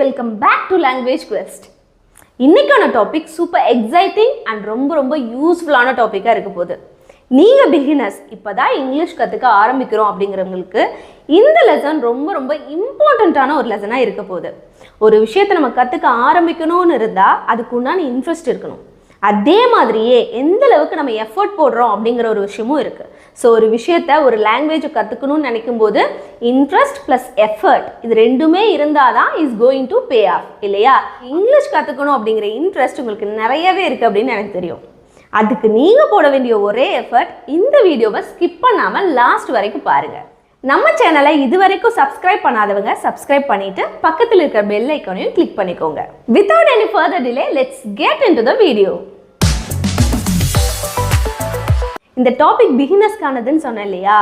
Welcome back to language quest இன்னைக்கான topic super exciting and ரொம்ப ரொம்ப யூஸ்ஃபுல்லான டாப்பிக்காக இருக்க போகுது. நீங்கள் பிகினர்ஸ் இப்போ தான் இங்கிலீஷ் கற்றுக்க ஆரம்பிக்கிறோம் அப்படிங்கிறவங்களுக்கு இந்த லெசன் ரொம்ப ரொம்ப இம்பார்ட்டண்ட்டான ஒரு லெசனாக இருக்க போகுது. ஒரு விஷயத்தை நம்ம கற்றுக்க ஆரம்பிக்கணும்னு இருந்தால் அதுக்கு உண்டான இன்ட்ரெஸ்ட் இருக்கணும். அதே மாதிரியே எந்த அளவுக்கு நம்ம எஃபர்ட் போடுறோம் அப்படிங்கிற ஒரு விஷயமும் இருக்குது ஸோ ஒரு விஷயத்த ஒரு லாங்குவேஜை கற்றுக்கணும்னு நினைக்கும் போது இன்ட்ரெஸ்ட் ப்ளஸ் எஃபர்ட் இது ரெண்டுமே இருந்தால் தான் is going to pay off இல்லையா? இங்கிலீஷ் கற்றுக்கணும் அப்படிங்கிற இன்ட்ரெஸ்ட் உங்களுக்கு நிறையவே இருக்குது அப்படின்னு எனக்கு தெரியும். அதுக்கு நீங்கள் போட வேண்டிய ஒரே எஃபர்ட் இந்த வீடியோவை ஸ்கிப் பண்ணாமல் லாஸ்ட் வரைக்கும் பாருங்கள் நம்ம சேனலை இது வரைக்கும் சப்ஸ்கிரைப் பண்ணாதவங்க சப்ஸ்கிரைப் பண்ணிட்டு பக்கத்தில் இருக்கிற பெல் ஐக்கானையும் கிளிக் பண்ணிக்கோங்க. Without any further delay let's get into the video இந்த டாபிக் பிகினர்ஸ்க்கானதுன்னு சொன்னேன் இல்லையா?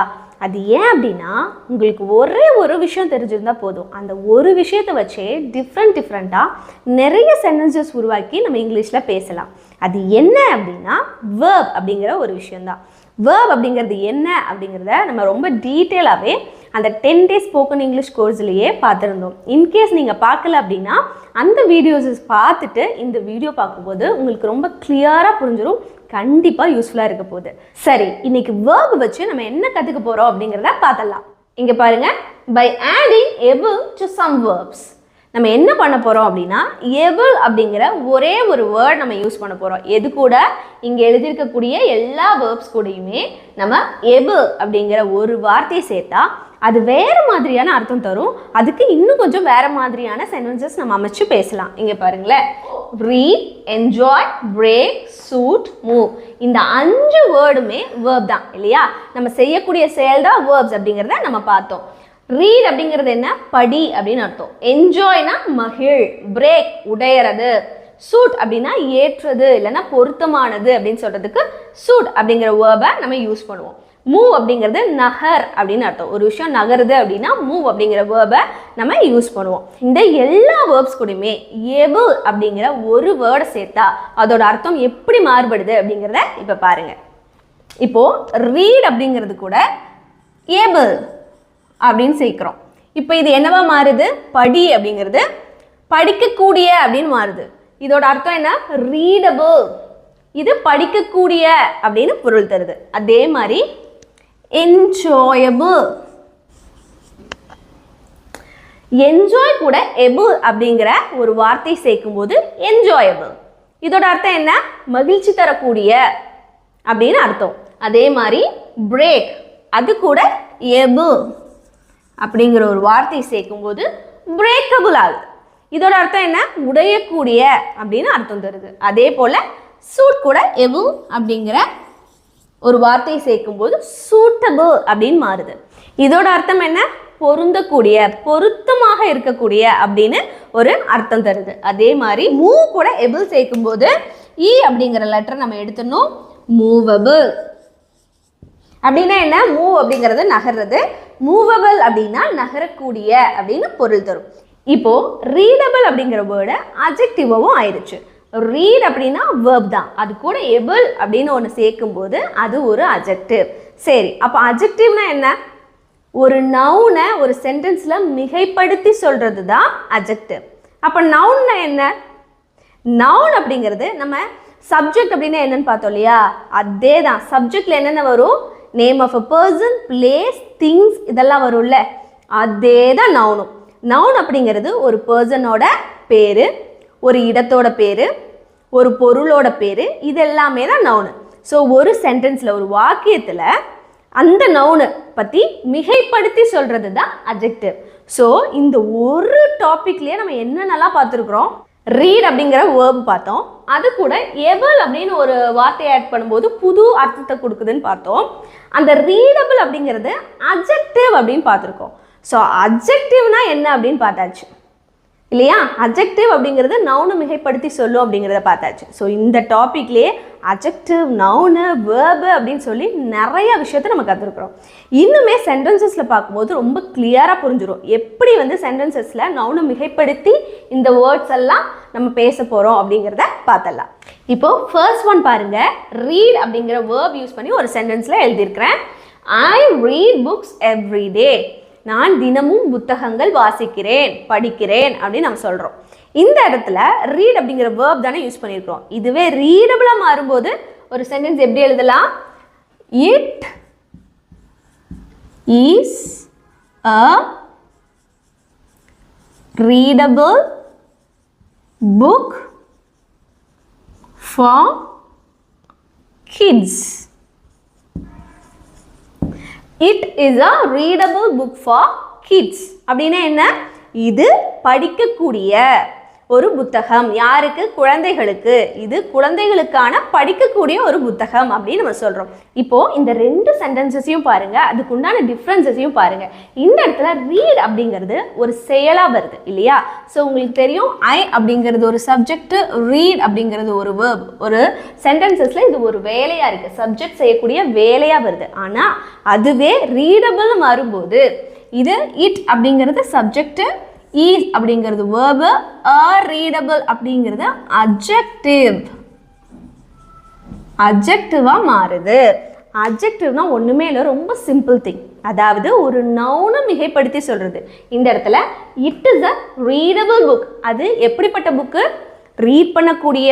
அது ஏன் அப்படின்னா உங்களுக்கு ஒரே ஒரு விஷயம் தெரிஞ்சிருந்தா போதும். அந்த ஒரு விஷயத்தை வச்சே டிஃப்ரெண்ட் டிஃப்ரெண்ட்டாக நிறைய சென்டென்சஸ் உருவாக்கி நம்ம இங்கிலீஷில் பேசலாம். அது என்ன அப்படின்னா வேர்ப் அப்படிங்கிற ஒரு விஷயந்தான் வேர்ப் அப்படிங்கிறது என்ன அப்படிங்கிறத நம்ம ரொம்ப டீட்டெயிலாகவே அந்த டென் டேஸ் ஸ்போக்கன் இங்கிலீஷ் கோர்ஸ்லேயே பார்த்துருந்தோம். இன்கேஸ் நீங்கள் பார்க்கல அப்படின்னா அந்த வீடியோஸஸ் பார்த்துட்டு இந்த வீடியோ பார்க்கும்போது உங்களுக்கு ரொம்ப கிளியராக புரிஞ்சிடும் கண்டிப்பாக யூஸ்ஃபுல்லாக இருக்க போகுது. சரி இன்னைக்கு வேர்பு வச்சு நம்ம என்ன கற்றுக்க போகிறோம் அப்படிங்கிறத பார்த்தலாம் இங்கே பாருங்க by adding able to some verbs நம்ம என்ன பண்ண போகிறோம் அப்படின்னா எபிள் அப்படிங்கிற ஒரே ஒரு வேர்ட் நம்ம யூஸ் பண்ண போகிறோம் எது கூட? இங்கே எழுதியிருக்கக்கூடிய எல்லா வேர்ப்ஸ் கூடயுமே நம்ம எபிள் அப்படிங்கிற ஒரு வார்த்தையை சேர்த்தா அது வேறு மாதிரியான அர்த்தம் தரும். அதுக்கு இன்னும் கொஞ்சம் வேறு மாதிரியான சென்டென்சஸ் நம்ம அமைச்சு பேசலாம். இங்கே பாருங்களேன். Read enjoy break suit move இந்த அஞ்சு வேர்டுமே வேர்ப் தான் இல்லையா? நம்ம செய்யக்கூடிய செயல் தான் வேர்ப்ஸ் அப்படிங்கிறத நம்ம பார்த்தோம். ரீட் அப்படிங்கிறது என்ன? படி அப்படின்னு அர்த்தம். என்ஜாய்னா மகிழ் பிரேக் உடையறது. சூட் அப்படின்னா ஏற்றது இல்லைன்னா பொருத்தமானது அப்படின்னு சொல்றதுக்கு சூட் அப்படிங்கிற வேர்பை நம்ம யூஸ் பண்ணுவோம். மூவ் அப்படிங்கிறது நகர் அப்படின்னு அர்த்தம். ஒரு விஷயம் நகருது அப்படின்னா மூவ் அப்படிங்கிற வேர்பை நம்ம யூஸ் பண்ணுவோம். இந்த எல்லா வேர்ப்ஸ் கூடயுமே எபு அப்படிங்கிற ஒரு வேர்டை சேர்த்தா அதோட அர்த்தம் எப்படி மாறுபடுது அப்படிங்கிறத இப்போ பாருங்க. இப்போ ரீட் அப்படிங்கிறது கூட ஏபிள் அப்படின்னு சேர்க்குறோம். இப்போ இது என்னவா மாறுது? படி அப்படிங்கிறது. படிக்கக்கூடிய அப்படின்னு மாறுது. இதோட அர்த்தம் என்ன? ரீடபிள் இது படிக்கக்கூடிய அப்படின்னு பொருள் தருது. அதே மாதிரி என்ஜாயபிள் என்ஜாய் கூட எபிள் அப்படிங்கிற ஒரு வார்த்தை சேர்க்கும்போது என்ஜாயபிள் இதோட அர்த்தம் என்ன? மகிழ்ச்சி தரக்கூடிய அப்படின்னு அர்த்தம். அதே மாதிரி பிரேக் அது கூட எபிள் அப்படிங்கிற ஒரு வார்த்தை சேர்க்கும்போது பிரேக்கபுள் ஆகுது. இதோட அர்த்தம் என்ன? உடையக்கூடிய அப்படின்னு அர்த்தம் தருது. அதே போல் சூட் கூட எவு அப்படிங்கிற ஒரு வார்த்தை சேர்க்கும்போது சூட்டபிள் அப்படின்னு மாறுது. இதோட அர்த்தம் என்ன? பொருந்தக்கூடிய பொருத்தமாக இருக்கக்கூடிய அப்படின்னு ஒரு அர்த்தம் தருது. அதே மாதிரி மூவ் கூட எபிள் சேர்க்கும்போது இ அப்படிங்கிற லெட்டர் நம்ம எடுத்துடணும். மூவபிள் அப்படின்னா என்ன? மூவ் அப்படிங்கிறது நகர்றது. மூவபிள் அப்படின்னா நகரக்கூடிய அப்படின்னு பொருள் தரும். இப்போ ரீடபிள் அப்படிங்கிற வேர்டு அஜெக்டிவாவும் ஆயிடுச்சு ரீட் அப்படின்னா வேர்ப் தான். அது கூட எபிள் அப்படின்னு ஒன்று சேர்க்கும் போது அது ஒரு அஜெக்டிவ் சரி அப்போ அஜெக்டிவ்னா என்ன? ஒரு நவுனை ஒரு சென்டென்ஸில் மிகைப்படுத்தி சொல்கிறது தான் அஜெக்டிவ் அப்போ நவுன்னா என்ன? நவுன் அப்படிங்கிறது நம்ம சப்ஜெக்ட் அப்படின்னா என்னன்னு பார்த்தோம் இல்லையா? அதே தான் சப்ஜெக்டில் என்னென்ன வரும்? Name of a person place things இதெல்லாம் வரும்ல அதே தான் நவுனும் நவுன் அப்படிங்கிறது ஒரு பர்சனோட பேர் ஒரு இடத்தோட பேர் ஒரு பொருளோட பேர் இது எல்லாமே தான் நவுனு ஸோ ஒரு சென்டென்ஸில் ஒரு வாக்கியத்தில் அந்த நவுனு பற்றி மிகைப்படுத்தி சொல்கிறது தான் அஜெக்டிவ் ஸோ இந்த ஒரு டாப்பிக்லேயே நம்ம என்னென்னலாம் பார்த்துருக்குறோம்? ரீட் அப்படிங்கிற வேர்ப் பார்த்தோம். அது கூட எவல் அப்படின்னு ஒரு வார்த்தையை ஆட் பண்ணும்போது புது அர்த்தத்தை கொடுக்குதுன்னு பார்த்தோம். அந்த ரீடபிள் அப்படிங்கிறது அஜெக்டிவ் அப்படின்னு பார்த்துருக்கோம். ஸோ அப்ஜெக்டிவ்னா என்ன அப்படின்னு பார்த்தாச்சு? இல்லையா? அஜெக்டிவ் அப்படிங்கிறது நவுனு மிகைப்படுத்தி சொல்லும் அப்படிங்கிறத பார்த்தாச்சு. ஸோ இந்த டாப்பிக்லேயே அஜெக்டிவ் நவுனு வேர்பு அப்படின்னு சொல்லி நிறைய விஷயத்த நம்ம கற்றுருக்குறோம் இன்னுமே சென்டென்சஸில் பார்க்கும்போது ரொம்ப கிளியராக புரிஞ்சிடும் எப்படி வந்து சென்டென்சஸில் நவுனு மிகைப்படுத்தி இந்த வேர்ட்ஸ் எல்லாம் நம்ம பேச போகிறோம் அப்படிங்கிறத பார்த்தலாம் இப்போ ஃபர்ஸ்ட் ஒன் பாருங்க. ரீட் அப்படிங்கிற வேர்ப் யூஸ் பண்ணி ஒரு சென்டென்ஸில் எழுதியிருக்கிறேன். I read books every day நான் தினமும் புத்தகங்கள் வாசிக்கிறேன் படிக்கிறேன் அப்படின்னு நம்ம சொல்கிறோம் இந்த இடத்துல ரீட் அப்படிங்கிற வேர்ப் தானே யூஸ் பண்ணியிருக்கிறோம் இதுவே ரீடபிளாக மாறும்போது ஒரு சென்டென்ஸ் எப்படி எழுதலாம்? It is a readable book for kids it is a readable book for kids அப்படின்னா என்ன இது படிக்கக்கூடிய ஒரு புத்தகம். யாருக்கு? குழந்தைகளுக்கு. இது குழந்தைகளுக்கான படிக்கக்கூடிய ஒரு புத்தகம் அப்படின்னு நம்ம சொல்கிறோம் இப்போ இந்த ரெண்டு சென்டென்சஸையும் பாருங்க. அதுக்கு உண்டான டிஃப்ரென்சஸையும் பாருங்க. இந்த இடத்துல ரீட் அப்படிங்கிறது ஒரு செயலாக வருது இல்லையா? ஸோ உங்களுக்கு தெரியும் ஐ அப்படிங்கிறது ஒரு சப்ஜெக்ட் ரீட் அப்படிங்கிறது ஒரு வேர்ப் ஒரு சென்டென்சஸில் இது ஒரு வேலையாக இருக்குது சப்ஜெக்ட் செய்யக்கூடிய வேலையாக வருது. ஆனால் அதுவே ரீடபிள் மாறும்போது இது இட் அப்படிங்கிறது சப்ஜெக்ட் ஈஸ் அப்படிங்கிறது வேர்பு அ ரீடபிள் அப்படிங்கிறது அப்ஜெக்டிவ் அப்ஜெக்டிவாக மாறுது. அப்ஜெக்டிவ்னா ஒன்றுமே இல்லை ரொம்ப சிம்பிள் திங் அதாவது ஒரு நவுனை மிகைப்படுத்தி சொல்கிறது இந்த இடத்துல it is a readable book அது எப்படிப்பட்ட புக்கு ரீட் பண்ணக்கூடிய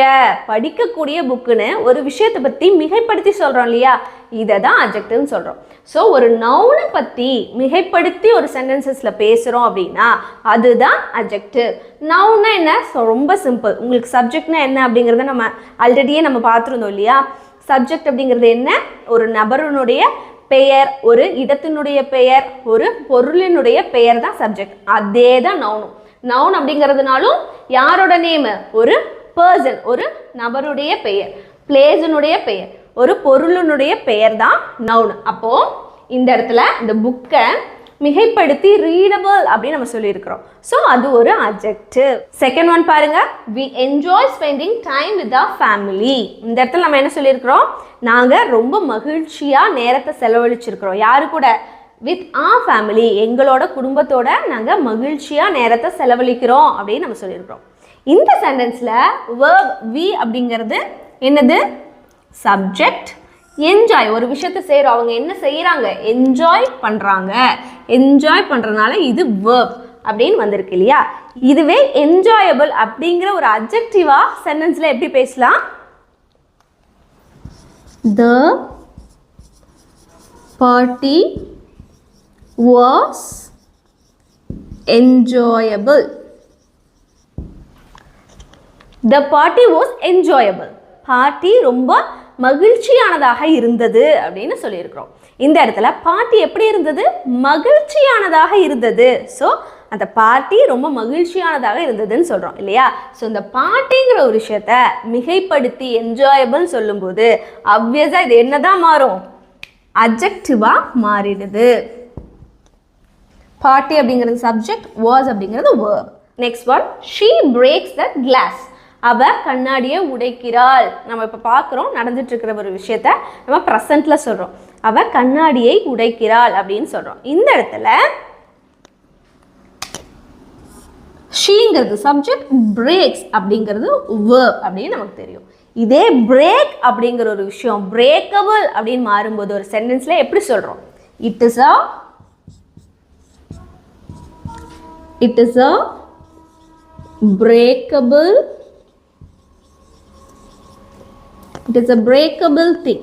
படிக்கக்கூடிய புக்குன்னு ஒரு விஷயத்தை பற்றி மிகைப்படுத்தி சொல்கிறோம் இல்லையா? இதை தான் அப்ஜெக்டிவ்னு சொல்கிறோம் ஸோ ஒரு நவுனை பற்றி மிகைப்படுத்தி ஒரு சென்டென்சஸில் பேசுகிறோம் அப்படின்னா அதுதான் அப்ஜெக்டிவ் நவுன்னா என்ன? ஸோ ரொம்ப சிம்பிள் உங்களுக்கு சப்ஜெக்ட்னா என்ன அப்படிங்கிறத நம்ம ஆல்ரெடியே நம்ம பார்த்துருந்தோம் இல்லையா? சப்ஜெக்ட் அப்படிங்கிறது என்ன? ஒரு நபருனுடைய பெயர் ஒரு இடத்தினுடைய பெயர் ஒரு பொருளினுடைய பெயர் தான் சப்ஜெக்ட் அதே தான் நவுனும் நவுன் அப்படிங்கிறதுனாலும் யாரோட நேம் ஒரு பர்சன் ஒரு நபருடைய பெயர். பிளேஸினுடைய பெயர். ஒரு பொருளினுடைய பெயர் தான் நவுன் அப்போ இந்த இடத்துல இந்த புக்கை மிகைப்படுத்தி ரீடபிள் அப்படின்னு நம்ம சொல்லியிருக்கிறோம். ஸோ அது ஒரு அப்ஜெக்டிவ் செகண்ட் ஒன் பாருங்க. We enjoy spending time with a family இந்த இடத்துல நம்ம என்ன சொல்லியிருக்கிறோம்? நாங்கள் ரொம்ப மகிழ்ச்சியாக நேரத்தை செலவழிச்சிருக்கிறோம். யாரு கூட? வித் ஆ ஃபேமிலி எங்களோட குடும்பத்தோட நாங்கள் மகிழ்ச்சியாக நேரத்தை செலவழிக்கிறோம் அப்படின்னு நம்ம சொல்லியிருக்கிறோம். இந்த சென்டென்ஸில் வேர்ப் வி அப்படிங்கிறது என்னது? சப்ஜெக்ட் என்ஜாய் ஒரு விஷயத்தை செய்கிறோம் அவங்க என்ன செய்கிறாங்க என்ஜாய் பண்ணுறாங்க என்ஜாய் பண்ணுறதுனால இது வேர்ப் அப்படின்னு வந்திருக்கு இல்லையா? இதுவே என்ஜாயபிள் அப்படிங்கிற ஒரு அப்ஜெக்டிவாக சென்டென்ஸில் எப்படி பேசலாம்? The party was enjoyable. The party was enjoyable party ரொம்ப மகிழ்ச்சியானதாக இருந்தது அப்படின்னு சொல்லியிருக்கிறோம். இந்த இடத்துல பார்ட்டி எப்படி இருந்தது? மகிழ்ச்சியானதாக இருந்தது. ஸோ அந்த பார்ட்டி ரொம்ப மகிழ்ச்சியானதாக இருந்ததுன்னு சொல்கிறோம் இல்லையா? ஸோ இந்த பார்ட்டிங்கிற ஒரு விஷயத்த மிகைப்படுத்தி என்ஜாயபிள் சொல்லும்போது அவ்வியஸாக இது என்னதான் மாறும்? அப்ஜெக்டிவாக மாறிடுது. பார்ட்டி அப்படிங்கிறது சப்ஜெக்ட் வேர்ஸ் அப்படிங்கிறது verb next one she breaks the glass அவ கண்ணாடியை உடைக்கிறாள். நம்ம இப்போ பார்க்குறோம் நடந்துட்டு இருக்கிற ஒரு விஷயத்த நம்ம ப்ரெசண்ட்ல சொல்கிறோம் அவ கண்ணாடியை உடைக்கிறாள் அப்படின்னு சொல்கிறோம் இந்த இடத்துல ஷீங்கிறது சப்ஜெக்ட் பிரேக்ஸ் அப்படிங்கிறது வேர்ப் அப்படின்னு நமக்கு தெரியும். இதே பிரேக் அப்படிங்கிற ஒரு விஷயம் பிரேக்கபிள் அப்படின்னு மாறும்போது ஒரு சென்டென்ஸில் எப்படி சொல்கிறோம் it is a it is a breakable it is a breakable thing.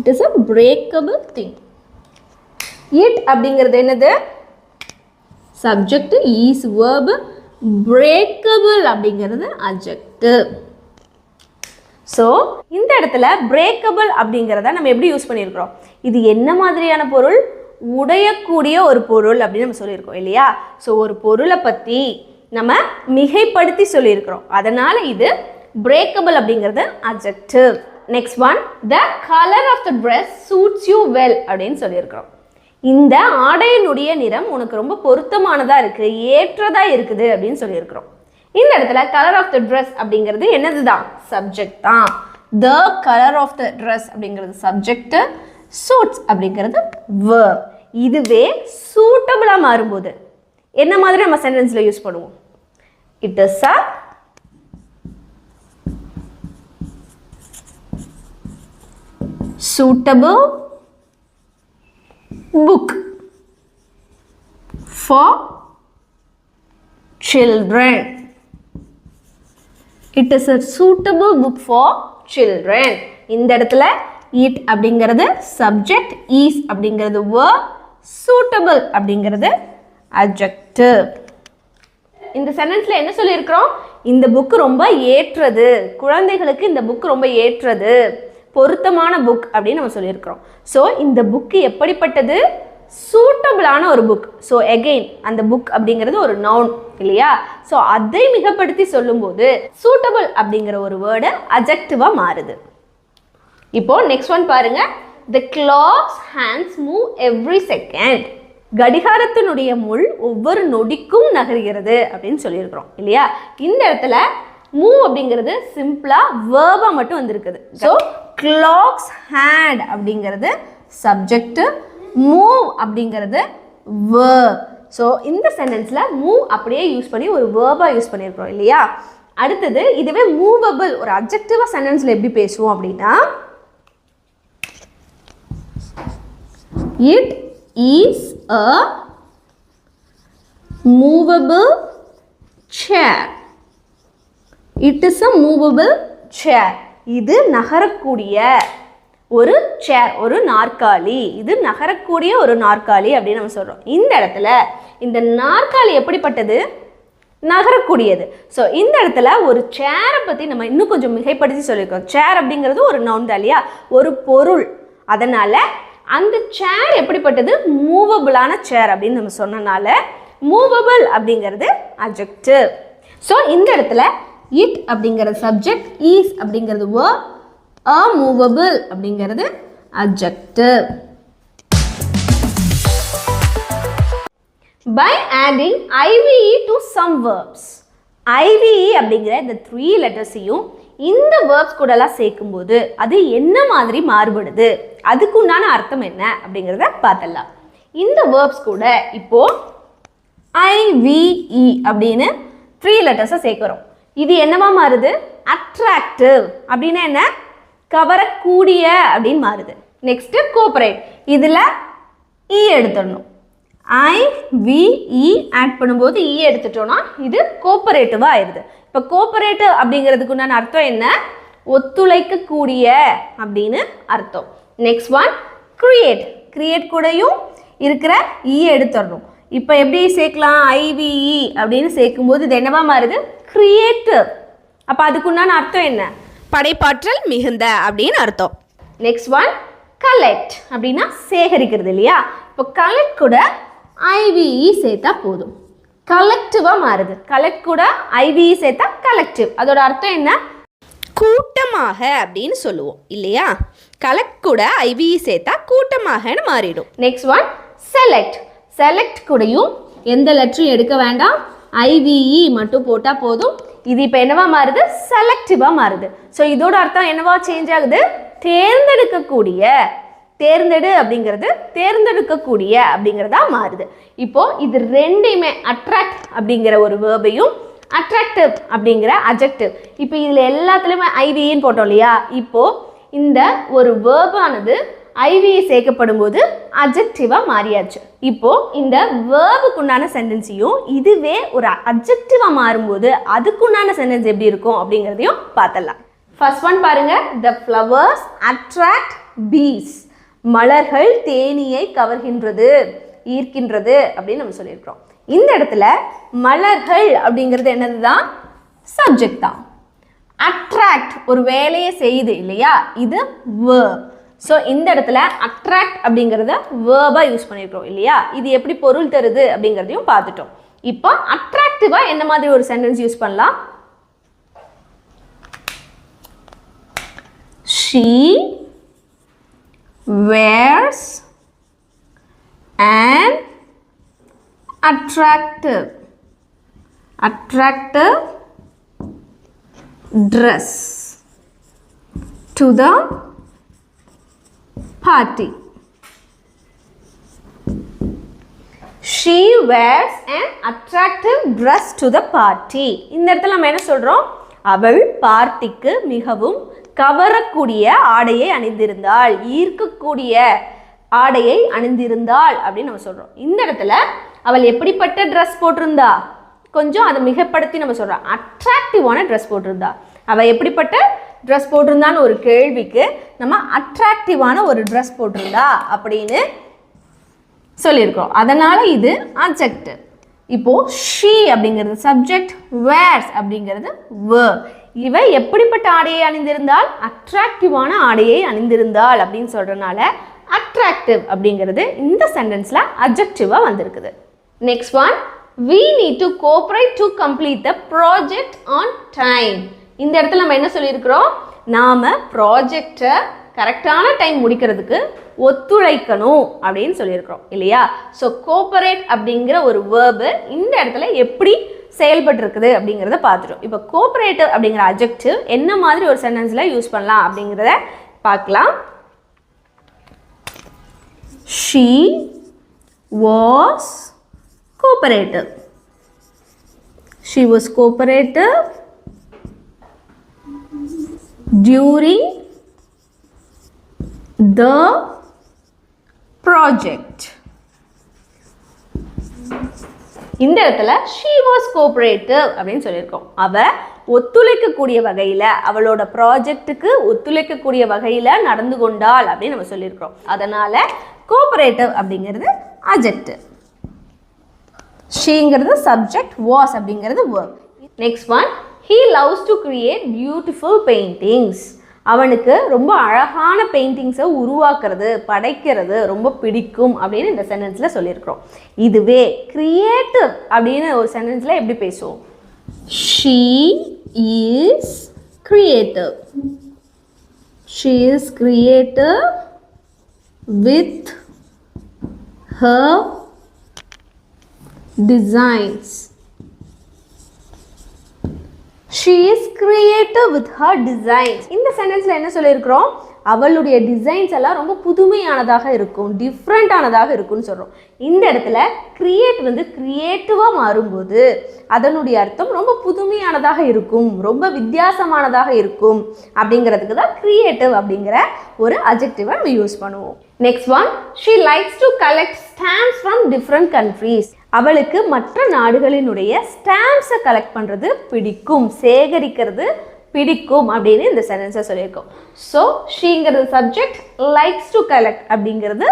It is a breakable thing. It அப்படிங்கிறது என்னது? சப்ஜெக்ட் ஈஸ் verb பிரேக்கபிள் அப்படிங்கிறது adjective ஸோ இந்த இடத்துல பிரேக்கபிள் அப்படிங்கிறத நம்ம எப்படி யூஸ் பண்ணியிருக்கிறோம்? இது என்ன மாதிரியான பொருள்? உடையக்கூடிய ஒரு பொருள் அப்படின்னு நம்ம சொல்லியிருக்கோம் இல்லையா? ஸோ ஒரு பொருளை பற்றி நம்ம மிகைப்படுத்தி சொல்லியிருக்கிறோம். அதனால் இது பிரேக்கபிள் அப்படிங்கிறது objective next one the colour of the dress suits you well அப்படின்னு சொல்லியிருக்கிறோம். இந்த ஆடையினுடைய நிறம் உனக்கு ரொம்ப பொருத்தமானதாக இருக்குது ஏற்றதாக இருக்குது அப்படின்னு சொல்லியிருக்கிறோம். இந்த இடத்துல கலர் ஆஃப் த ட்ரெஸ் அப்படிங்கிறது என்னது தான் சப்ஜெக்ட் தான். The colour of the dress அப்படிங்கிறது சப்ஜெக்ட்டு சூட்ஸ் அப்படிங்கிறது வேர்ப் இதுவே சூட்டபுளாக மாறும்போது என்ன மாதிரி நம்ம சென்டென்ஸில் யூஸ் பண்ணுவோம்? It is a suitable book for children it is a suitable book for children இந்த இடத்துல இட் அப்படிங்கிறது சப்ஜெக்ட் ஈஸ் அப்படிங்கிறது வேர்ப் சூட்டபிள் அப்படிங்கிறது அட்ஜெக்டிவ் இந்த சென்டென்ஸில் என்ன சொல்லியிருக்கிறோம்? இந்த புக்கு ரொம்ப ஏற்றது. குழந்தைகளுக்கு இந்த புக்கு ரொம்ப ஏற்றது. பொருத்தமான புக் அப்படின்னு நம்ம சொல்லியிருக்கிறோம். ஸோ இந்த புக்கு எப்படிப்பட்டது? சூட்டபிளான ஒரு புக் ஸோ எகெயின் அந்த புக் அப்படிங்கிறது ஒரு நவுன் இல்லையா? ஸோ அதை மிகப்படுத்தி சொல்லும்போது சூட்டபிள் அப்படிங்கிற ஒரு வேர்டு அஜெக்டிவாக மாறுது. இப்போ நெக்ஸ்ட் ஒன் பாருங்க. The clocks hands move every second கடிகாரத்தினுடைய முள் ஒவ்வொரு நொடிக்கும் நகர்கிறது அப்படின்னு சொல்லியிருக்கிறோம் இல்லையா? இந்த இடத்துல மூவ் அப்படிங்கிறது சிம்பிளா வேர்பா மட்டும் வந்திருக்குது. ஸோ கிளாக்ஸ் ஹேண்ட் அப்படிங்கிறது சப்ஜெக்ட் மூவ் அப்படிங்கிறது வேர்ப் ஸோ இந்த சென்டென்ஸில் மூவ் அப்படியே யூஸ் பண்ணி ஒரு வேர்பாக யூஸ் பண்ணியிருக்கிறோம் இல்லையா? அடுத்தது இதுவே மூவபிள் ஒரு அப்ஜெக்டிவாக சென்டென்ஸில் எப்படி பேசுவோம் அப்படின்னா it is a movable chair it is a movable chair இது நகரக்கூடிய ஒரு சேர் ஒரு நாற்காலி. இது நகரக்கூடிய ஒரு நாற்காலி அப்படின்னு நம்ம சொல்கிறோம் இந்த இடத்துல இந்த நாற்காலி எப்படிப்பட்டது? நகரக்கூடியது. ஸோ இந்த இடத்துல ஒரு சேரை பற்றி நம்ம இன்னும் கொஞ்சம் மிகைப்படுத்தி சொல்லியிருக்கோம். சேர் அப்படிங்கிறது ஒரு நவுன் தான் இல்லையா? ஒரு பொருள். அதனால் அந்த சேர் எப்படிப்பட்டது? மூவபிளான சேர் அப்படின்னு நம்ம சொன்னனால மூவபிள் அப்படிங்கிறது அப்ஜெக்டிவ் ஸோ இந்த இடத்துல இட் அப்படிங்கிற சப்ஜெக்ட் ஈஸ் அப்படிங்கிறது வேர்ப் அ மூவபிள் அப்படிங்கிறது objective by adding IVE to some verbs IVE அப்படிங்கிற இந்த த்ரீ லெட்டர்ஸையும் இந்த வேர்ப்ஸ் கூடலாம் சேர்க்கும்போது அது என்ன மாதிரி மாறுபடுது? அதுக்குண்டான அர்த்தம் என்ன? அப்படிங்கிறத பார்த்தலாம் இந்த வேர்ப்ஸ் கூட இப்போ ஐவிஇ e அப்படின்னு த்ரீ லெட்டர்ஸை சேர்க்குறோம். இது என்னவா மாறுது? அட்ராக்டிவ் அப்படின்னா என்ன? கவரக்கூடிய அப்படின்னு மாறுது. நெக்ஸ்ட் கோஆபரேட் இதில் இ எடுத்துடணும். ஐ வி இ ஆட் பண்ணும்போது இ எடுத்துட்டோம்னா இது கோஆபரேட்டிவாக ஆயிடுது. இப்போ கோஆபரேட்டிவ் அப்படிங்கிறதுக்கு உண்டான அர்த்தம் என்ன? ஒத்துழைக்கக்கூடிய அப்படின்னு அர்த்தம். நெக்ஸ்ட் ஒன் கிரியேட் கிரியேட் கூடயும் இருக்கிற இ எடுத்துடணும். இப்போ எப்படி சேர்க்கலாம்? ஐவிஇ e அப்படின்னு சேர்க்கும்போது இது என்னவா மாறுது? கிரியேட்டிவ் அப்போ அதுக்குண்டான அர்த்தம் என்ன? படைப்பாற்றல் மிகுந்த அப்படின்னு அர்த்தம். நெக்ஸ்ட் ஒன் கலெக்ட் அப்படின்னா சேகரிக்கிறது இல்லையா? இப்போ கலெக்ட் கூட ஐவிஇ சேர்த்தா போதும். கலெக்டிவாக மாறுது. கலெக்ட் கூட ஐவிஇ சேர்த்தா கலெக்டிவ் அதோட அர்த்தம் என்ன? கூட்டமாக அப்படின்னு சொல்லுவோம் இல்லையா? கலெக்ட் கூட ஐவிஇ சேர்த்தா கூட்டமாகன்னு மாறிடும். நெக்ஸ்ட் ஒன் செலக்ட் செலக்ட் கூடயும் எந்த லெட்டரும் எடுக்க வேண்டாம். ஐவிஇ மட்டும் போட்டால் போதும். இது இப்போ என்னவா மாறுது? செலக்டிவாக மாறுது. ஸோ இதோட அர்த்தம் என்னவா சேஞ்ச் ஆகுது? தேர்ந்தெடுக்கக்கூடிய தேர்ந்தெடு அப்படிங்கிறது தேர்ந்தெடுக்கக்கூடிய அப்படிங்கிறதா மாறுது. இப்போ இது ரெண்டையுமே அட்ராக்ட் அப்படிங்கிற ஒரு வேர்பையும் அட்ராக்டிவ் அப்படிங்கிற அஜெக்டிவ் இப்போ இதில் எல்லாத்துலேயுமே ஐவின்னு போட்டோம் இல்லையா? இப்போது இந்த ஒரு வேர்பானது ஐவியை சேர்க்கப்படும் போது அஜெக்டிவாக மாறியாச்சு. இப்போது இந்த வேர்புக்குண்டான சென்டென்ஸையும் இதுவே ஒரு அஜெக்டிவாக மாறும்போது அதுக்குண்டான சென்டென்ஸ் எப்படி இருக்கும் அப்படிங்கிறதையும் பார்த்தலாம் ஃபர்ஸ்ட் ஒன் பாருங்க. த ஃப்ளவர்ஸ் அட்ராக்ட் பீஸ் மலர்கள் தேனீயை கவர்கின்றது ஈர்க்கின்றது அப்படின்னு நம்ம சொல்லியிருக்கிறோம். இந்த இடத்துல மலர்கள் அப்படிங்கிறது என்னது தான் சப்ஜெக்ட் தான். அட்ராக்ட் ஒரு வேலையை செய்யுது இல்லையா? இது வேர்ப் ஸோ இந்த இடத்துல அட்ராக்ட் அப்படிங்கிறத வேர்பாக யூஸ் பண்ணியிருக்கிறோம் இல்லையா? இது எப்படி பொருள் தருது அப்படிங்கிறதையும் பார்த்துட்டோம். இப்போ அட்ராக்டிவாக என்ன மாதிரி ஒரு சென்டென்ஸ் யூஸ் பண்ணலாம்? She attractive. Attractive dress to the party. She wears an attractive dress to the party. இந்த இடத்துல நம்ம என்ன சொல்றோம்? அவள் பார்ட்டிக்கு மிகவும் கவரக்கூடிய ஆடையை அணிந்திருந்தாள். ஈர்க்கக்கூடிய ஆடையை அணிந்திருந்தாள் அப்படின்னு நம்ம சொல்றோம். இந்த இடத்துல அவள் எப்படிப்பட்ட ட்ரெஸ் போட்டிருந்தா? கொஞ்சம் அதை மிகப்படுத்தி நம்ம சொல்கிறோம் அட்ராக்டிவான ட்ரெஸ் போட்டிருந்தா. அவள் எப்படிப்பட்ட ட்ரெஸ் போட்டிருந்தான்னு ஒரு கேள்விக்கு நம்ம அட்ராக்டிவான ஒரு ட்ரெஸ் போட்டிருந்தா அப்படின்னு சொல்லியிருக்கோம் அதனால் இது அப்ஜெக்ட் இப்போது ஷீ அப்படிங்கிறது சப்ஜெக்ட் வேர்ஸ் அப்படிங்கிறது வேர் இவை எப்படிப்பட்ட ஆடையை அணிந்திருந்தால்? அட்ராக்டிவான ஆடையை அணிந்திருந்தாள் அப்படின்னு சொல்கிறனால அட்ராக்டிவ் அப்படிங்கிறது இந்த சென்டென்ஸில் அப்ஜெக்டிவாக வந்திருக்குது. Next one we need to cooperate to complete the project on time. இந்த இடத்துல நம்ம என்ன சொல்லியிருக்கிறோம்? நாம் ப்ராஜெக்டை கரெக்டான டைம் முடிக்கிறதுக்கு ஒத்துழைக்கணும் அப்படின்னு சொல்லியிருக்கிறோம். இல்லையா? ஸோ கோஆபரேட் அப்படிங்கிற ஒரு வேர்பு இந்த இடத்துல எப்படி செயல்பட்டுருக்குது அப்படிங்கிறத பார்த்துட்டோம். இப்போ கோஆபரேட்டிவ் அப்படிங்கிற அஜெக்டிவ் என்ன மாதிரி ஒரு சென்டென்ஸில் யூஸ் பண்ணலாம் அப்படிங்கிறத பார்க்கலாம். She was cooperative she was cooperative during the project. இந்த இடத்துல ஷீ வாஸ் கோஆபரேட்டிவ் அப்படின்னு சொல்லியிருக்கோம். அவ ஒத்துழைக்கக்கூடிய வகையில் அவளோட ப்ராஜெக்ட்டுக்கு ஒத்துழைக்கக்கூடிய வகையில் நடந்து கொண்டாள் அப்படின்னு நம்ம சொல்லியிருக்கிறோம். அதனால் கோஆபரேட்டிவ் அப்படிங்கிறது அஜெக்டிவ் ஷீங்கிறது சப்ஜெக்ட் வாஸ் அப்படிங்கிறது work next one he loves to create beautiful paintings அவனுக்கு ரொம்ப அழகான பெயிண்டிங்ஸை உருவாக்குறது படைக்கிறது ரொம்ப பிடிக்கும் அப்படின்னு இந்த சென்டென்ஸில் சொல்லியிருக்கிறோம். இதுவே கிரியேட்டிவ் அப்படின்னு ஒரு சென்டென்ஸில் எப்படி பேசுவோம்? She is creative she is creative with her designs. She is creative with her designs. இந்த சென்டென்ஸில் என்ன சொல்லியிருக்கிறோம் அவளுடைய டிசைன்ஸ் எல்லாம் ரொம்ப புதுமையானதாக இருக்கும் டிஃப்ரெண்ட்டானதாக இருக்கும்னு சொல்கிறோம் இந்த இடத்துல கிரியேட் வந்து க்ரியேட்டிவாக மாறும்போது அதனுடைய அர்த்தம் ரொம்ப புதுமையானதாக இருக்கும் ரொம்ப வித்தியாசமானதாக இருக்கும் அப்படிங்கிறதுக்கு தான் கிரியேட்டிவ் அப்படிங்கிற ஒரு அஜெக்டிவை நம்ம யூஸ் பண்ணுவோம் next one she likes to collect stamps from different countries அவளுக்கு மற்ற நாடுகளினுடைய ஸ்டாம்ப்ஸை கலெக்ட் பண்ணுறது பிடிக்கும் சேகரிக்கிறது பிடிக்கும் அப்படின்னு இந்த சென்டென்ஸை சொல்லியிருக்கோம். ஸோ ஷீங்கிறது சப்ஜெக்ட் லைக்ஸ் டு கலெக்ட் அப்படிங்கிறது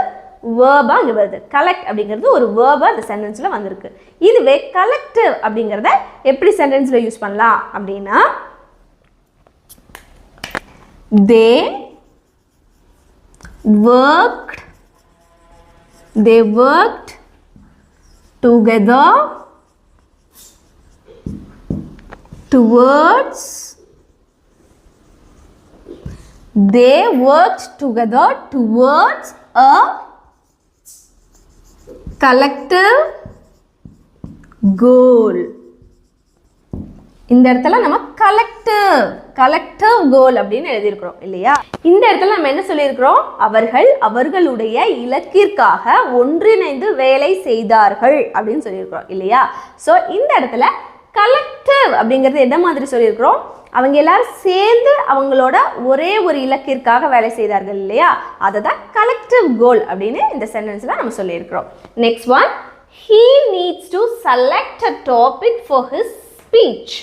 வேர்பாக இங்கே வருது. கலெக்ட் அப்படிங்கிறது ஒரு வேர்பாக அந்த சென்டென்ஸில் வந்திருக்கு. இதுவே கலெக்டிவ் அப்படிங்கிறத எப்படி சென்டென்ஸில் யூஸ் பண்ணலாம் அப்படின்னா they worked they worked together. Towards. They worked together towards a collective goal இந்த இடத்துல நம்ம கலெக்டிவ் கலெக்டிவ் கோல் அப்படின்னு எழுதியிருக்கிறோம் இல்லையா? இந்த இடத்துல நம்ம என்ன சொல்லியிருக்கிறோம்? அவர்கள் அவர்களுடைய இலக்கிற்காக ஒன்றிணைந்து வேலை செய்தார்கள் அப்படின்னு சொல்லியிருக்கிறோம் இல்லையா? ஸோ இந்த இடத்துல கலெக்டிவ் அப்படிங்கிறது எந்த மாதிரி சொல்லியிருக்கிறோம்? அவங்க எல்லாரும் சேர்ந்து அவங்களோட ஒரே ஒரு இலக்கிற்காக வேலை செய்தார்கள் இல்லையா? அதை தான் கலெக்டிவ் கோல் அப்படின்னு இந்த சென்டென்ஸில் நம்ம சொல்லியிருக்கிறோம். Next one he needs to select a topic for his speech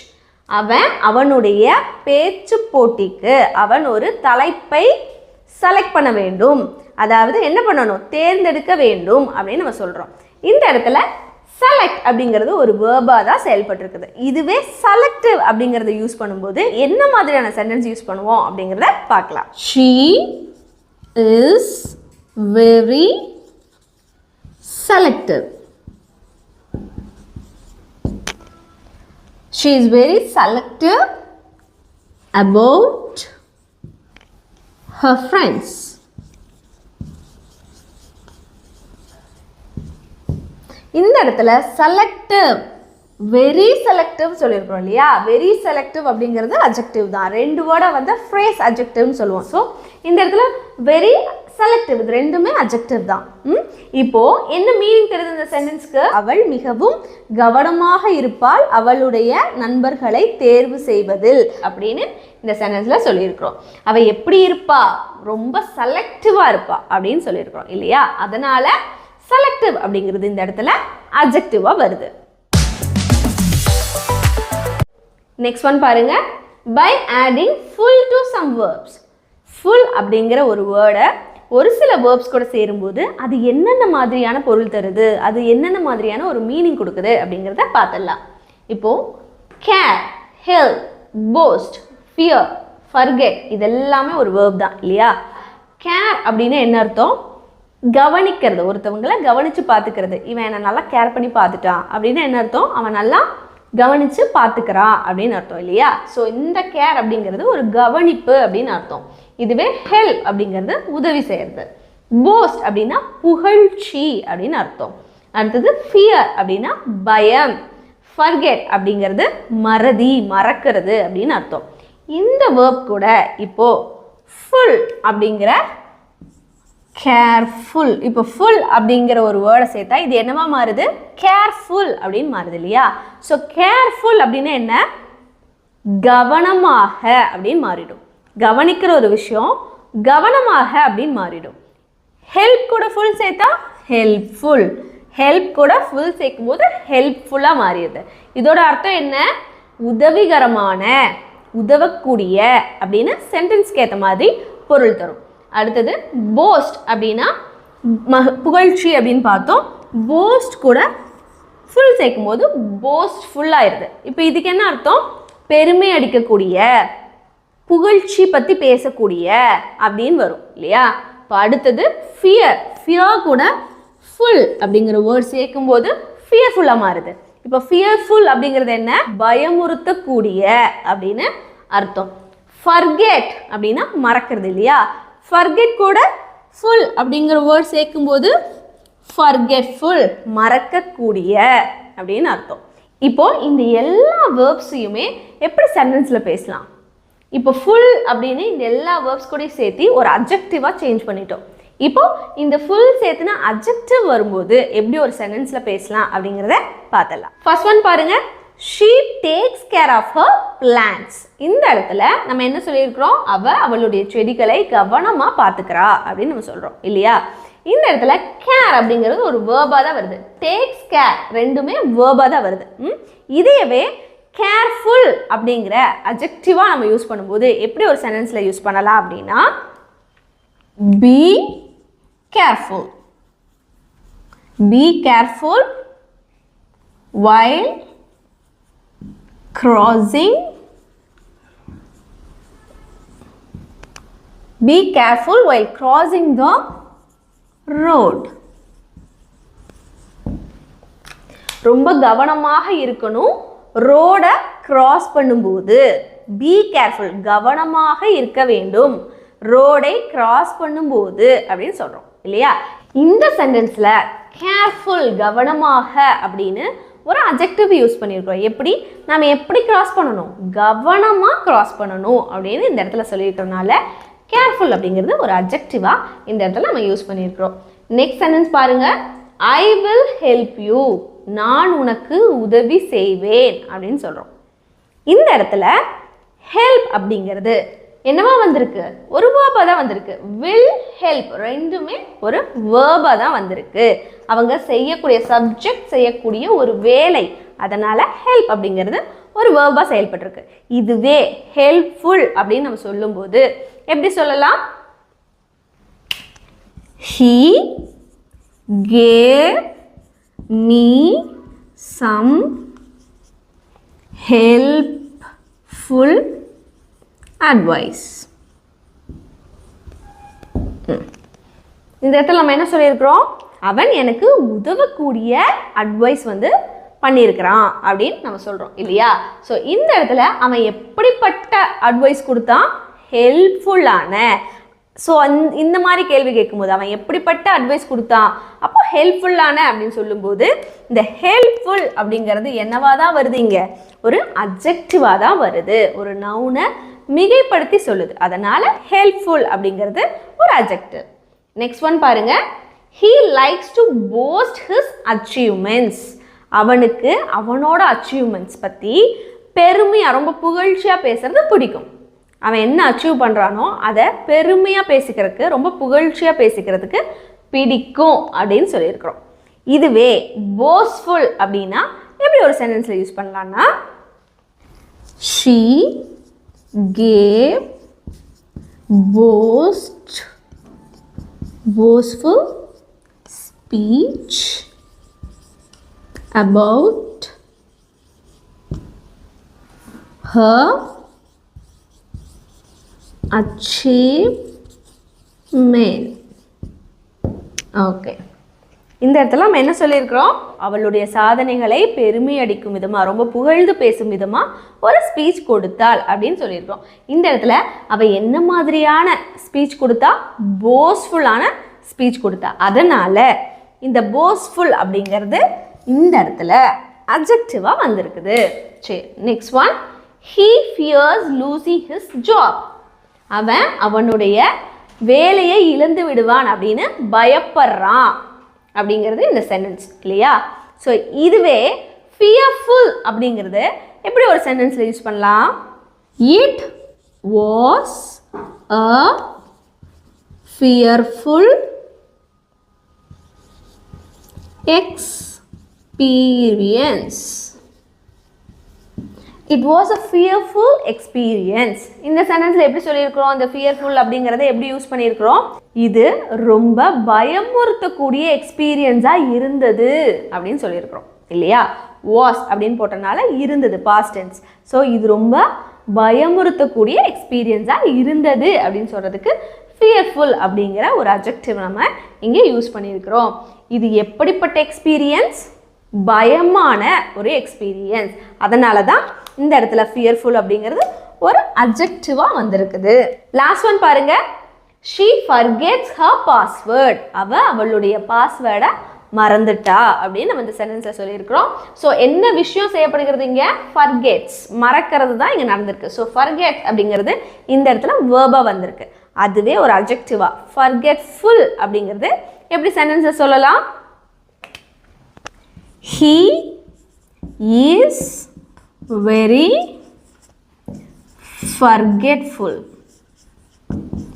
அவன் அவனுடைய பேச்சு போட்டிக்கு அவன் ஒரு தலைப்பை செலக்ட் பண்ண வேண்டும். அதாவது என்ன பண்ணணும்? தேர்ந்தெடுக்க வேண்டும் அப்படின்னு நம்ம சொல்கிறோம் இந்த இடத்துல செலக்ட் அப்படிங்கிறது ஒரு வேர்பாக தான் செயல்பட்டுருக்குது. இதுவே செலக்டிவ் அப்படிங்கிறத யூஸ் பண்ணும்போது என்ன மாதிரியான சென்டென்ஸ் யூஸ் பண்ணுவோம் அப்படிங்கிறத பார்க்கலாம். She is very selective she is very selective about her friends இந்த இடத்துல செலக்டிவ் வெரி செலக்டிவ் சொல்லியிருக்கிறோம் இல்லையா? வெரி செலக்டிவ் அப்படிங்கிறது அஜெக்டிவ் தான். ரெண்டு வேர்டை வந்து ஃப்ரேஸ் அஜெக்டிவ்னு சொல்லுவோம். ஸோ இந்த இடத்துல வெரி செலக்டிவ் இது ரெண்டுமே அஜெக்டிவ் தான். ம்? இப்போ என்ன மீனிங் தெரியுது இந்த சென்டென்ஸ்க்கு அவள் மிகவும் கவனமாக இருப்பாள் அவளுடைய நண்பர்களை தேர்வு செய்வதில் அப்படின்னு இந்த சென்டென்ஸ்ல சொல்லியிருக்கிறோம். அவள் எப்படி இருப்பா? ரொம்ப செலக்டிவா இருப்பா அப்படின்னு சொல்லியிருக்கிறோம் இல்லையா? அதனால செலக்டிவ் அப்படிங்கிறது இந்த இடத்துல அப்ஜெக்டிவாக வருது. நெக்ஸ்ட் ஒன் பாருங்க. By adding full to some verbs full அப்படிங்கிற ஒரு வேர்டை ஒரு சில வேர்ப்ஸ் கூட சேரும்போது அது என்னென்ன மாதிரியான பொருள் தருது? அது என்னென்ன மாதிரியான ஒரு மீனிங் கொடுக்குது? அப்படிங்கிறத பார்த்துடலாம். இப்போ care help boast fear forget இதெல்லாமே ஒரு வேர்ப் தான் இல்லையா? கேர் அப்படின்னு என்ன அர்த்தம்? கவனிக்கிறது. ஒருத்தவங்களை கவனித்து பார்த்துக்கிறது. இவன் என்னை நல்லா கேர் பண்ணி பார்த்துட்டான் அப்படின்னு என்ன அர்த்தம்? அவன் நல்லா கவனித்து பார்த்துக்கிறா அப்படின்னு அர்த்தம் இல்லையா? ஸோ இந்த கேர் அப்படிங்கிறது ஒரு கவனிப்பு அப்படின்னு அர்த்தம். இதுவே ஹெல்ப் அப்படிங்கிறது உதவி செய்கிறது போஸ்ட் அப்படின்னா புகழ்ச்சி அப்படின்னு அர்த்தம். அடுத்தது ஃபியர் அப்படின்னா பயம். ஃபர்கெட் அப்படிங்கிறது மறதி மறக்கிறது அப்படின்னு அர்த்தம். இந்த வேர்ப் கூட இப்போது ஃபுல் அப்படிங்கிற கேர்ஃபுல் இப்போ ஃபுல் அப்படிங்கிற ஒரு வேர்டை சேர்த்தா இது என்னவா மாறுது? கேர்ஃபுல் அப்படின்னு மாறுது இல்லையா? ஸோ கேர்ஃபுல் அப்படின்னா என்ன? கவனமாக அப்படின்னு மாறிடும். கவனிக்கிற ஒரு விஷயம் கவனமாக அப்படின்னு மாறிடும். ஹெல்ப் கூட ஃபுல் சேர்த்தா ஹெல்ப்ஃபுல் ஹெல்ப் கூட ஃபுல் சேர்க்கும் போது ஹெல்ப்ஃபுல்லாக மாறிடுது. இதோட அர்த்தம் என்ன? உதவிகரமான உதவக்கூடிய அப்படின்னு சென்டென்ஸ்க்கு ஏற்ற மாதிரி பொருள் தரும். அடுத்தது போஸ்ட் அப்படின்னா மக புகழ்ச்சி அப்படின்னு பார்த்தோம். போஸ்ட் கூட ஃபுல் சேர்க்கும் போது போஸ்ட் ஃபுல்லாயிருது இப்போ இதுக்கு என்ன அர்த்தம்? பெருமை அடிக்கக்கூடிய புகழ்ச்சி பற்றி பேசக்கூடிய அப்படின்னு வரும் இல்லையா? இப்போ அடுத்தது ஃபியர் ஃபியர் கூட ஃபுல் அப்படிங்கிற வேர்ட் சேர்க்கும்போது ஃபியர்ஃபுல்லாக மாறுது. இப்போ ஃபியர்ஃபுல் அப்படிங்கிறது என்ன? பயமுறுத்தக்கூடிய அப்படின்னு அர்த்தம். ஃபர்கெட் அப்படின்னா மறக்கிறது இல்லையா? ஃபர்கெட் கூட ஃபுல் அப்படிங்கிற வேர்ட் சேர்க்கும்போது ஃபர்கெட்ஃபுல் மறக்கக்கூடிய அப்படின்னு அர்த்தம். இப்போ இந்த எல்லா வேர்ப்ஸையுமே எப்படி சென்டென்ஸில் பேசலாம்? இப்போ ஃபுல் அப்படின்னு இந்த எல்லா வேர்ப்ஸ் கூட சேர்த்து ஒரு அப்ஜெக்டிவாக சேஞ்ச் பண்ணிட்டோம். இப்போ இந்த ஃபுல் சேர்த்துனா அப்ஜெக்டிவ் வரும்போது எப்படி ஒரு சென்டென்ஸில் பேசலாம் அப்படிங்கிறத பார்த்தலாம் ஃபர்ஸ்ட் ஒன் பாருங்கள் she takes care of her plans இந்த இடத்துல நம்ம என்ன சொல்லியிருக்கிறோம்? அவள் அவளுடைய செடிகளை கவனமாக பார்த்துக்கிறா அப்படின்னு நம்ம சொல்கிறோம் இல்லையா? இந்த இடத்துல கேர் அப்படிங்கிறது ஒரு வேர்பாக தான் வருது. டேக்ஸ் கேர் ரெண்டுமே வேர்பாக தான் வருது. ம்? இதையவே கேர்ஃபுல் அப்படிங்கிற அஜெக்டிவாக நம்ம யூஸ் பண்ணும்போது எப்படி ஒரு சென்டென்ஸில் யூஸ் பண்ணலாம் அப்படின்னா be careful be careful wild crossing. Be careful while crossing the road. ரொம்ப கவனமாக இருக்கணும். ரோடை கிராஸ் பண்ணும்போது பி கேர்ஃபுல் கவனமாக இருக்க வேண்டும். ரோடை கிராஸ் பண்ணும்போது அப்படின்னு சொல்கிறோம் இல்லையா? இந்த சென்டென்ஸில் கேர்ஃபுல் கவனமாக அப்படின்னு ஒரு அஜெக்டிவ் யூஸ் பண்ணியிருக்கிறோம் எப்படி? நம்ம எப்படி கிராஸ் பண்ணணும்? கவனமாக கிராஸ் பண்ணணும் அப்படின்னு இந்த இடத்துல சொல்லியிருக்கிறதுனால கேர்ஃபுல் அப்படிங்கிறது ஒரு அஜெக்டிவாக இந்த இடத்துல நம்ம யூஸ் பண்ணியிருக்கிறோம் நெக்ஸ்ட் சென்டென்ஸ் பாருங்கள் ஐ வில் ஹெல்ப் யூ நான் உனக்கு உதவி செய்வேன் அப்படின்னு சொல்கிறோம் இந்த இடத்துல ஹெல்ப் அப்படிங்கிறது என்னவா வந்திருக்கு? ஒரு வேர்பாக தான் வந்திருக்கு. வில் ஹெல்ப் ரெண்டுமே ஒரு வேர்பாக தான் வந்திருக்கு. அவங்க செய்யக்கூடிய சப்ஜெக்ட் செய்யக்கூடிய ஒரு வேலை. அதனால் ஹெல்ப் அப்படிங்கிறது ஒரு வேர்பாக செயல்பட்டிருக்கு. இதுவே ஹெல்ப்ஃபுல் அப்படின்னு நம்ம சொல்லும்போது எப்படி சொல்லலாம்? He gave me some helpful advice இந்த இடத்துல நம்ம என்ன சொல்லியிருக்கிறோம்? அவன் எனக்கு உதவக்கூடிய அட்வைஸ் வந்து பண்ணியிருக்கிறான் அப்படின்னு நம்ம சொல்கிறோம் இல்லையா? ஸோ இந்த இடத்துல அவன் எப்படிப்பட்ட அட்வைஸ் கொடுத்தான்? ஹெல்ப்ஃபுல்லான ஸோ இந்த மாதிரி கேள்வி கேட்கும்போது அவன் எப்படிப்பட்ட அட்வைஸ் கொடுத்தான்? அப்போ ஹெல்ப்ஃபுல்லான அப்படின்னு சொல்லும்போது இந்த ஹெல்ப்ஃபுல் அப்படிங்கிறது என்னவாக தான் வருது இங்கே? ஒரு அப்ஜெக்டிவாக தான் வருது. ஒரு நவுனை மிகைப்படுத்தி சொல்லுது. அதனால் ஹெல்ப்ஃபுல் அப்படிங்கிறது ஒரு அப்ஜெக்டிவ் நெக்ஸ்ட் ஒன் பாருங்க. He likes to boast his achievements அவனுக்கு அவனோட அச்சீவ்மெண்ட்ஸ் பற்றி பெருமையாக ரொம்ப புகழ்ச்சியாக பேசுறது பிடிக்கும். அவன் என்ன அச்சீவ் பண்ணுறானோ அதை பெருமையாக பேசிக்கிறதுக்கு ரொம்ப புகழ்ச்சியாக பேசிக்கிறதுக்கு பிடிக்கும் அப்படின்னு சொல்லியிருக்கிறோம். இதுவே போஸ்ஃபுல் அப்படின்னா எப்படி ஒரு சென்டென்ஸில் யூஸ் பண்ணலான்னா she gave boast boastful speech about her achievement okay இந்த இடத்துல நம்ம என்ன சொல்லியிருக்கிறோம் அவளுடைய சாதனைகளை பெருமையடிக்கும் விதமாக ரொம்ப புகழ்ந்து பேசும் விதமாக ஒரு ஸ்பீச் கொடுத்தாள் அப்படின்னு சொல்லியிருக்கிறோம் இந்த இடத்துல அவள் என்ன மாதிரியான ஸ்பீச் கொடுத்தா? போஸ்ஃபுல்லான ஸ்பீச் கொடுத்தா. அதனால் இந்த போஸ்ஃபுல் அப்படிங்கிறது இந்த இடத்துல அப்ஜெக்டிவாக வந்திருக்குது. சரி next one he fears losing his job அவன் அவனுடைய வேலையை இழந்து விடுவான் அப்படின்னு பயப்படுறான். அப்படிங்கிறது இந்த சென்டென்ஸ் இல்லையா? ஸோ இதுவே ஃபியர்ஃபுல் அப்படிங்கிறது எப்படி ஒரு சென்டென்ஸில் யூஸ் பண்ணலாம்? It was a fearful experience it was a fearful experience இந்த சென்டென்ஸில் எப்படி சொல்லியிருக்கிறோம்? இந்த ஃபியர்ஃபுல் அப்படிங்கிறத எப்படி யூஸ் பண்ணியிருக்கிறோம்? இது ரொம்ப பயமுறுத்தக்கூடிய எக்ஸ்பீரியன்ஸாக இருந்தது அப்படின்னு சொல்லியிருக்கிறோம். இல்லையா? வாஸ் அப்படின்னு போட்டனால இருந்தது பாஸ்ட் டென்ஸ் ஸோ இது ரொம்ப பயமுறுத்தக்கூடிய எக்ஸ்பீரியன்ஸாக இருந்தது அப்படின்னு சொல்கிறதுக்கு ஃபியர்ஃபுல் அப்படிங்கிற ஒரு அப்ஜெக்டிவ் நம்ம இங்கே யூஸ் பண்ணியிருக்கிறோம். இது எப்படிப்பட்ட எக்ஸ்பீரியன்ஸ் பயமான ஒரு எக்ஸ்பீரியன்ஸ் அதனால தான் இந்த இடத்துல ஃபியர்ஃபுல் அப்படிங்கிறது ஒரு அப்ஜெக்டிவாக வந்திருக்குது. லாஸ்ட் ஒன் பாருங்க. ஷீ ஃபர்கெட்ஸ் ஹர் பாஸ்வேர்ட் அவ அவளுடைய பாஸ்வேர்டை மறந்துட்டா அப்படின்னு நம்ம இந்த சென்டென்ஸில் சொல்லியிருக்கிறோம். ஸோ என்ன விஷயம் செய்யப்படுகிறது இங்கே? ஃபர்கெட்ஸ் மறக்கிறது தான் இங்கே நடந்திருக்கு. ஸோ ஃபர்கெட் அப்படிங்கிறது இந்த இடத்துல வேர்பாக வந்திருக்கு. அதுவே ஒரு அப்ஜெக்டிவா ஃபர்கெட்ஃபுல் அப்படிங்கிறது எப்படி சென்டென்ஸை சொல்லலாம்? He is very forgetful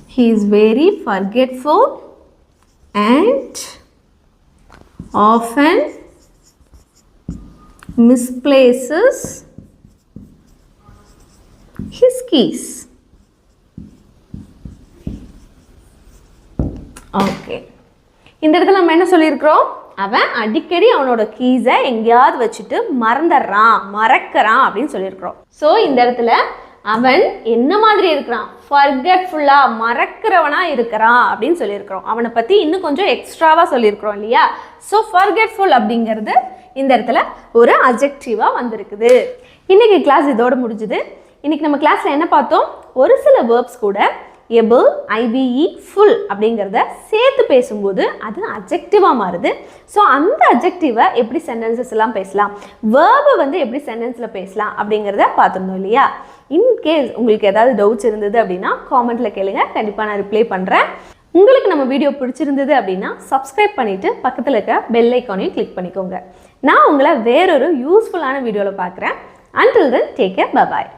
he is very forgetful and often misplaces his keys okay இந்த இடத்துல நம்ம என்ன சொல்லியிருக்கிறோம் அவன் அடிக்கடி அவனோட கீஸை எங்கேயாவது வச்சுட்டு மறந்துடுறான் மறக்கிறான் அப்படின்னு சொல்லியிருக்கிறோம். ஸோ இந்த இடத்துல அவன் என்ன மாதிரி இருக்கிறான்? ஃபர்கட்ஃபுல்லாக மறக்கிறவனாக இருக்கிறான் அப்படின்னு சொல்லியிருக்கிறோம். அவனை பற்றி இன்னும் கொஞ்சம் எக்ஸ்ட்ராவாக சொல்லியிருக்கிறோம் இல்லையா? ஸோ ஃபர்கட்ஃபுல் அப்படிங்கிறது இந்த இடத்துல ஒரு அஜெக்டிவாக வந்திருக்குது. இன்றைக்கி கிளாஸ் இதோட முடிஞ்சுது. இன்றைக்கி நம்ம கிளாஸில் என்ன பார்த்தோம்? ஒரு சில வேர்ப்ஸ் கூட எபிள் ஐபிஇ ஃபுல் அப்படிங்கிறத சேர்த்து பேசும்போது அது அஜெக்டிவாக மாறுது. ஸோ அந்த அஜெக்டிவை எப்படி சென்டென்சஸ் எல்லாம் பேசலாம்? வேர்பை வந்து எப்படி சென்டென்ஸில் பேசலாம் அப்படிங்கிறத பார்த்துருந்தோம் இல்லையா? இன்கேஸ் உங்களுக்கு ஏதாவது டவுட்ஸ் இருந்தது அப்படின்னா காமெண்ட்டில் கேளுங்க. கண்டிப்பாக நான் ரிப்ளை பண்ணுறேன் உங்களுக்கு நம்ம வீடியோ பிடிச்சிருந்தது அப்படின்னா சப்ஸ்கிரைப் பண்ணிவிட்டு பக்கத்தில் இருக்க பெல் ஐக்கானையும் கிளிக் பண்ணிக்கோங்க. நான் உங்களை வேறொரு யூஸ்ஃபுல்லான வீடியோவில் பார்க்குறேன். Until then take care bye bye